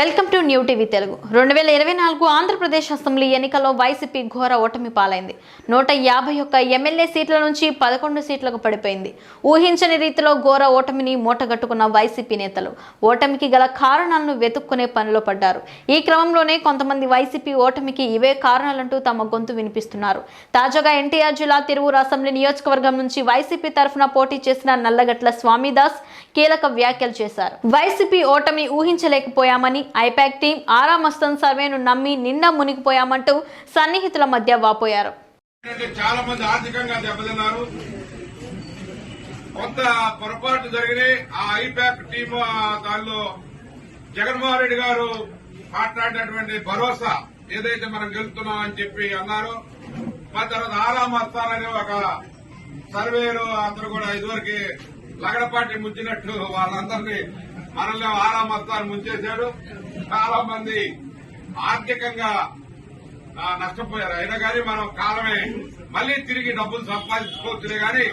Welcome to new TV Telugu. రెండు వేల ఇరవై నాలుగు ఆంధ్రప్రదేశ్ అసెంబ్లీ ఎన్నికల్లో వైసీపీ ఘోర ఓటమి పాలైంది. నూట యాభై ఒక్క ఎమ్మెల్యే సీట్ల నుంచి పదకొండు సీట్లకు పడిపోయింది. ఊహించని రీతిలో ఘోర ఓటమిని మూటగట్టుకున్న వైసీపీ నేతలు ఓటమికి గల కారణాలను వెతుక్కునే పనిలో పడ్డారు. ఈ క్రమంలోనే కొంతమంది వైసీపీ ఓటమికి ఇవే కారణాలంటూ తమ గొంతు వినిపిస్తున్నారు. తాజాగా ఎన్టీఆర్ జిల్లా తిరువురు అసెంబ్లీ నియోజకవర్గం నుంచి వైసీపీ తరఫున పోటీ చేసిన నల్లగట్ల స్వామిదాస్ కీలక వ్యాఖ్యలు చేశారు. వైసీపీ ఓటమి ఊహించలేకపోయామని ఐపాక్ టీం ఆరా మస్తన్ సర్వేను నమ్మి నిన్న మునిగిపోయామంటూ సన్నిహితుల మధ్య వాపోయారు. చాలా మంది ఆర్థికంగా దెబ్బతిన్నారు. కొంత పొరపాటు జరిగినాయి. ఆ ఐపాక్ టీమ్ దానిలో జగన్మోహన్ రెడ్డి గారు మాట్లాడినటువంటి భరోసా ఏదైతే మనం గెలుపుతున్నామని చెప్పి అన్నారు. మా తర్వాత ఆరాం ఒక సర్వేలు అందరూ కూడా ఇదివరకు లగడపాటి ముచ్చినట్టు వాళ్ళందరినీ మనల్ని ఆరా వస్తాను ముంచేశాడు. చాలా మంది ఆర్థికంగా నష్టపోయారు. అయినా కానీ మనం కాలమే మళ్ళీ తిరిగి డబ్బులు సంపాదించుకోవచ్చునే కానీ